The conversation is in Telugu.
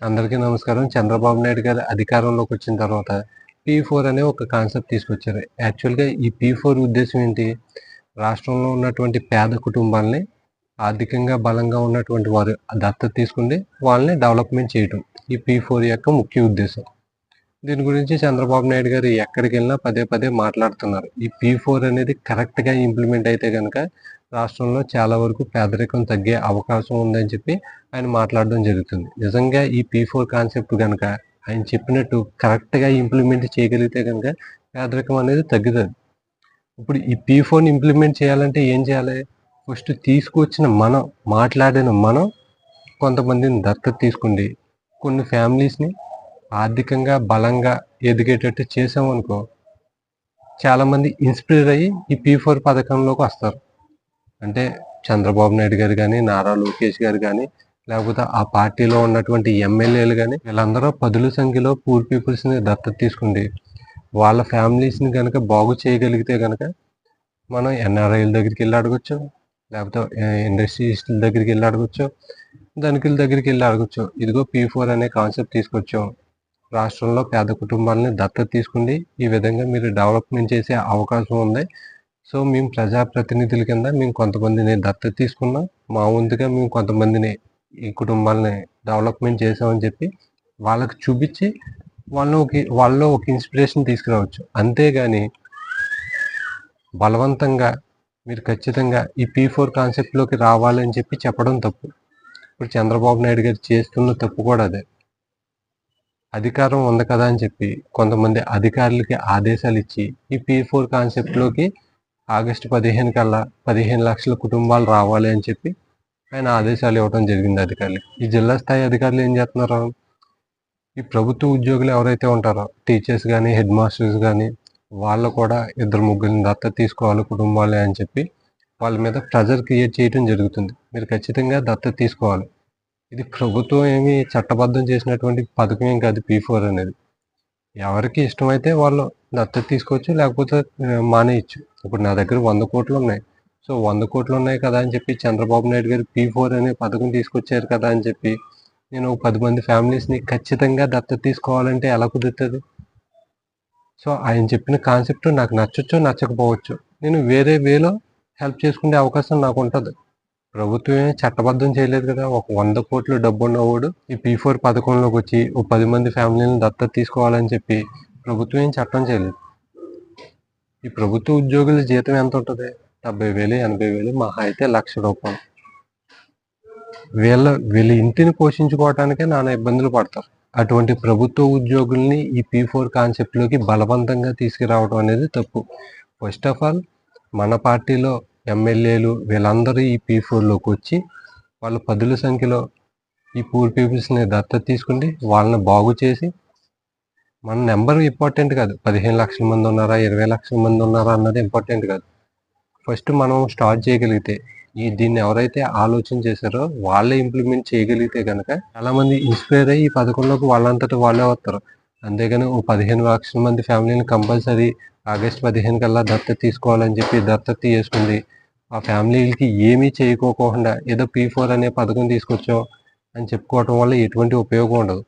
అందరికీ నమస్కారం. చంద్రబాబు నాయుడు గారు అధికారంలోకి వచ్చిన తర్వాత పీ ఫోర్ అనే ఒక కాన్సెప్ట్ తీసుకొచ్చారు. యాక్చువల్గా ఈ పీ ఫోర్ ఉద్దేశం ఏంటి? రాష్ట్రంలో ఉన్నటువంటి పేద కుటుంబాలని ఆర్థికంగా బలంగా ఉన్నటువంటి వారు దత్తత తీసుకుంటే వాళ్ళని డెవలప్మెంట్ చేయటం. ఈ పీ ఫోర్ యొక్క ముఖ్య ఉద్దేశం. దీని గురించి చంద్రబాబు నాయుడు గారు ఎక్కడికి వెళ్ళినా పదే పదే మాట్లాడుతున్నారు. ఈ పీ ఫోర్ అనేది కరెక్ట్గా ఇంప్లిమెంట్ అయితే కనుక రాష్ట్రంలో చాలా వరకు పేదరికం తగ్గే అవకాశం ఉందని చెప్పి ఆయన మాట్లాడడం జరుగుతుంది. నిజంగా ఈ పీ ఫోర్ కాన్సెప్ట్ కనుక ఆయన చెప్పినట్టు కరెక్ట్గా ఇంప్లిమెంట్ చేయగలిగితే కనుక పేదరికం అనేది తగ్గుతుంది. ఇప్పుడు ఈ పీ ఫోర్ని ఇంప్లిమెంట్ చేయాలంటే ఏం చేయాలి? ఫస్ట్ తీసుకొచ్చిన మనం మాట్లాడిన మనం కొంతమందిని దత్తత తీసుకుండి కొన్ని ఫ్యామిలీస్ని ఆర్థికంగా బలంగా ఎదిగేటట్టు చేసామనుకో చాలామంది ఇన్స్పైర్ అయ్యి ఈ పీ ఫోర్ పథకంలోకి వస్తారు. అంటే చంద్రబాబు నాయుడు గారు కానీ నారా లోకేష్ గారు కానీ లేకపోతే ఆ పార్టీలో ఉన్నటువంటి ఎమ్మెల్యేలు కానీ వీళ్ళందరూ పదుల సంఖ్యలో పూర్ పీపుల్స్ని దత్తత తీసుకుండి వాళ్ళ ఫ్యామిలీస్ని కనుక బాగు చేయగలిగితే కనుక మనం ఎన్ఆర్ఐల దగ్గరికి వెళ్ళి అడగచ్చు లేకపోతే ఇండస్ట్రీస్ల దగ్గరికి వెళ్ళి అడగచ్చు ధనికుల దగ్గరికి వెళ్ళి అడగచ్చు. ఇదిగో పీ ఫోర్ అనే కాన్సెప్ట్ తీసుకొచ్చాం. రాష్ట్రంలో పేద కుటుంబాలని దత్తత తీసుకుంది. ఈ విధంగా మీరు డెవలప్మెంట్ చేసే అవకాశం ఉంది. సో మేము ప్రజాప్రతినిధుల కింద మేము కొంతమందిని దత్తత తీసుకున్నాం. మా వంతుగా మేము కొంతమందిని ఈ కుటుంబాలని డెవలప్మెంట్ చేసామని చెప్పి వాళ్ళకి చూపించి వాళ్ళు ఒక వాళ్ళలో ఒక ఇన్స్పిరేషన్ తీసుకురావచ్చు. అంతేగాని బలవంతంగా మీరు ఖచ్చితంగా ఈ పీ ఫోర్ కాన్సెప్ట్లోకి రావాలని చెప్పి చెప్పడం తప్పు. ఇప్పుడు చంద్రబాబు నాయుడు గారు చేస్తున్న తప్పు కూడా అదే. అధికారం ఉంది కదా అని చెప్పి కొంతమంది అధికారులకి ఆదేశాలు ఇచ్చి ఈ పీ ఫోర్ కాన్సెప్ట్లోకి ఆగస్టు పదిహేను కల్లా పదిహేను లక్షల కుటుంబాలు రావాలి అని చెప్పి ఆయన ఆదేశాలు ఇవ్వడం జరిగింది అధికారులు ఈ జిల్లా స్థాయి అధికారులు ఏం చేస్తున్నారు? ఈ ప్రభుత్వ ఉద్యోగులు ఎవరైతే ఉంటారో టీచర్స్ కానీ హెడ్ మాస్టర్స్ కానీ వాళ్ళు కూడా ఇద్దరు ముగ్గురిని దత్తత తీసుకోవాలి కుటుంబాలు అని చెప్పి వాళ్ళ మీద ప్రెజర్ క్రియేట్ చేయడం జరుగుతుంది. మీరు ఖచ్చితంగా దత్తత తీసుకోవాలి. ఇది ప్రభుత్వం ఏమి చట్టబద్ధం చేసినటువంటి పథకం ఏం కాదు పీ ఫోర్ అనేది. ఎవరికి ఇష్టమైతే వాళ్ళు దత్తత తీసుకోవచ్చు లేకపోతే మానేయచ్చు. ఇప్పుడు నా దగ్గర వంద కోట్లు ఉన్నాయి సో వంద కోట్లు ఉన్నాయి కదా అని చెప్పి చంద్రబాబు నాయుడు గారు పీ ఫోర్ అనే పథకం తీసుకొచ్చారు కదా అని చెప్పి నేను పది మంది ఫ్యామిలీస్ని ఖచ్చితంగా దత్తత తీసుకోవాలంటే ఎలా కుదురుతుంది? సో ఆయన చెప్పిన కాన్సెప్ట్ నాకు నచ్చొచ్చు నచ్చకపోవచ్చు. నేను వేరే వేలో హెల్ప్ చేసుకునే అవకాశం నాకు ఉంటుంది. ప్రభుత్వం చట్టబద్ధం చేయలేదు కదా. ఒక వంద కోట్లు డబ్బు ఉన్నవాడు ఈ పీ ఫోర్ పథకంలోకి వచ్చి ఓ పది మంది ఫ్యామిలీని దత్తత తీసుకోవాలని చెప్పి ప్రభుత్వం ఏం చట్టం చేయలేదు. ఈ ప్రభుత్వ ఉద్యోగుల జీతం ఎంత ఉంటుంది డెబ్బై వేలు ఎనభై వేలు మహా అయితే లక్ష రూపాయలు. వీళ్ళ వీళ్ళ ఇంటిని పోషించుకోవటానికే నానా ఇబ్బందులు పడతారు. అటువంటి ప్రభుత్వ ఉద్యోగుల్ని ఈ పీ ఫోర్ కాన్సెప్ట్లోకి బలవంతంగా తీసుకురావడం అనేది తప్పు. ఫస్ట్ ఆఫ్ ఆల్ మన పార్టీలో ఎమ్మెల్యేలు వీళ్ళందరూ ఈ పీ ఫోర్లోకి వచ్చి వాళ్ళు పదుల సంఖ్యలో ఈ పూర్ పీపుల్స్ని దత్తత తీసుకుంటే వాళ్ళని బాగు చేసి మన నెంబర్ ఇంపార్టెంట్ కాదు. పదిహేను లక్షల మంది ఉన్నారా ఇరవై లక్షల మంది ఉన్నారా అన్నది ఇంపార్టెంట్ కాదు. ఫస్ట్ మనం స్టార్ట్ చేయగలిగితే ఈ దీన్ని ఎవరైతే ఆలోచన చేశారో వాళ్ళే ఇంప్లిమెంట్ చేయగలిగితే కనుక చాలా మంది ఇన్స్పైర్ అయ్యి ఈ పథకంలోకి వాళ్ళంతటా వాళ్ళే వస్తారు. అంతేగాని ఓ పదిహేను లక్షల మంది ఫ్యామిలీని కంపల్సరీ ఆగస్ట్ పదిహేను కల్లా దత్తత తీసుకోవాలని చెప్పి దత్తత తీసుకుంది. ఆ ఫ్యామిలీలకి ఏమీ చేయకోకుండా ఏదో పీ ఫోర్ అనే పథకం తీసుకొచ్చాం అని చెప్పుకోవటం వల్ల ఎటువంటి ఉపయోగం ఉండదు.